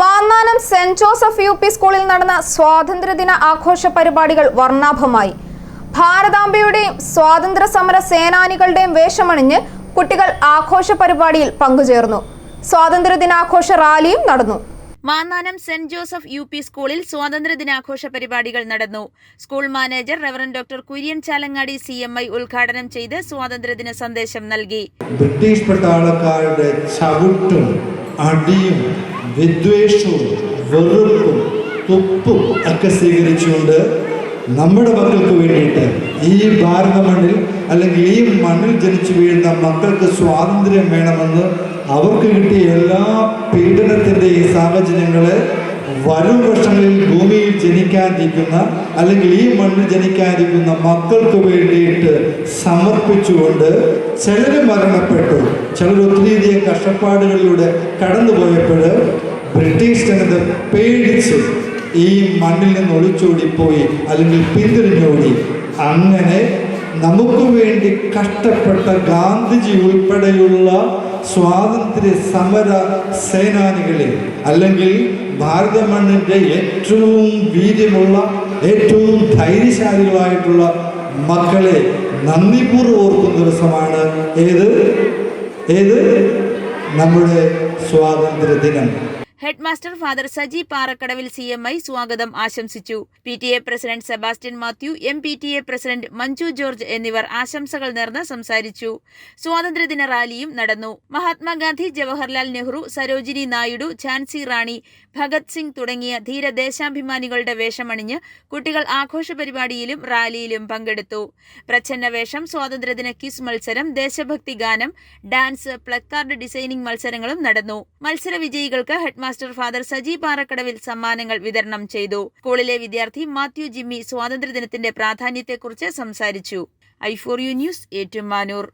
Mannanam saint Joseph U P സ്കൂളിൽ നടന്ന സ്വാതന്ത്ര്യദിന ആഘോഷ പരിപാടികൾ വർണാഭമായി. ഭാരതാംബയുടെയും സ്വാതന്ത്ര്യ സമര സേനാനികളുടെയും വേഷമണിഞ്ഞ് കുട്ടികൾ ആഘോഷ പരിപാടിയിൽ പങ്കുചേർന്നു. സ്വാതന്ത്ര്യദിനാഘോഷ റാലിയും നടന്നു. Mannanam saint Joseph U P സ്കൂളിൽ സ്വാതന്ത്ര്യദിനാഘോഷ പരിപാടികൾ നടന്നു. School manager reverend doctor Kurian Chalangadi C M I ഉദ്ഘാടനം ചെയ്ത് സ്വാതന്ത്ര്യദിന സന്ദേശം നൽകി. ബ്രിട്ടീഷ് പട്ടാളക്കാരുടെ ചവിട്ടും അടിയും വിദ്വേഷവും വെറുപ്പും തുപ്പും ഒക്കെ സ്വീകരിച്ചുകൊണ്ട് നമ്മുടെ മക്കൾക്ക് വേണ്ടിയിട്ട് ഈ ഭാരത മണ്ണിൽ അല്ലെങ്കിൽ ഈ മണ്ണിൽ ജനിച്ചു വീഴുന്ന മക്കൾക്ക് സ്വാതന്ത്ര്യം വേണമെന്ന് അവർക്ക് കിട്ടിയ എല്ലാ പീഡനത്തിന്റെയും സാഹചര്യങ്ങളെ വരും വർഷങ്ങളിൽ ഭൂമിയിൽ ജനിക്കാതിരിക്കുന്ന അല്ലെങ്കിൽ ഈ മണ്ണിൽ ജനിക്കാതിരിക്കുന്ന മക്കൾക്ക് വേണ്ടിയിട്ട് സമർപ്പിച്ചുകൊണ്ട് ചിലർ മരണപ്പെട്ടു. ചിലർ ഒത്തിരിയധികം കഷ്ടപ്പാടുകളിലൂടെ കടന്നുപോയപ്പോൾ ബ്രിട്ടീഷ് ജനത പേടിച്ച്. ഈ മണ്ണിൽ നിന്ന് ഒളിച്ചോടിപ്പോയി അല്ലെങ്കിൽ പിന്തിരിഞ്ഞോടി. അങ്ങനെ നമുക്ക് വേണ്ടി കഷ്ടപ്പെട്ട ഗാന്ധിജി ഉൾപ്പെടെയുള്ള സ്വാതന്ത്ര്യ സമര സേനാനികളെ അല്ലെങ്കിൽ ഭാരത മണ്ണിന്റെ ഏറ്റവും വീര്യമുള്ള ഏറ്റവും ധൈര്യശാലികളായിട്ടുള്ള മക്കളെ നന്ദിപൂർവം ഓർക്കുന്ന ദിവസമാണ് ഏത്? ഏത്? നമ്മുടെ സ്വാതന്ത്ര്യ ദിനം. Head master father Saji Parakkadavil C M I സ്വാഗതം ആശംസിച്ചു. P T A president Sebastian Mathew M P T A president Manju George എന്നിവർ ആശംസകൾ നേർന്ന് സംസാരിച്ചു. സ്വാതന്ത്ര്യദിന റാലിയും നടന്നു. മഹാത്മാഗാന്ധി ജവഹർലാൽ നെഹ്റു സരോജിനി നായിഡു ഝാൻസി റാണി ഭഗത് സിംഗ് തുടങ്ങിയ ധീര ദേശാഭിമാനികളുടെ വേഷമണിഞ്ഞ് കുട്ടികൾ ആഘോഷ പരിപാടിയിലും റാലിയിലും പങ്കെടുത്തു. പ്രച്ഛന്ന വേഷം സ്വാതന്ത്ര്യദിന ക്വിസ് മത്സരം ദേശഭക്തി ഗാനം ഡാൻസ് പ്ലക്കാർഡ് ഡിസൈനിംഗ് മത്സരങ്ങളും നടന്നു. മത്സര വിജയികൾക്ക് ഹെഡ്മാസ്റ്റർ ഫാദർ സജി പാറക്കടവിൽ സമ്മാനങ്ങൾ വിതരണം ചെയ്തു. സ്കൂളിലെ വിദ്യാർത്ഥി മാത്യു ജിമ്മി സ്വാതന്ത്ര്യദിനത്തിന്റെ പ്രാധാന്യത്തെക്കുറിച്ച് സംസാരിച്ചു. I for you news Ettumanoor.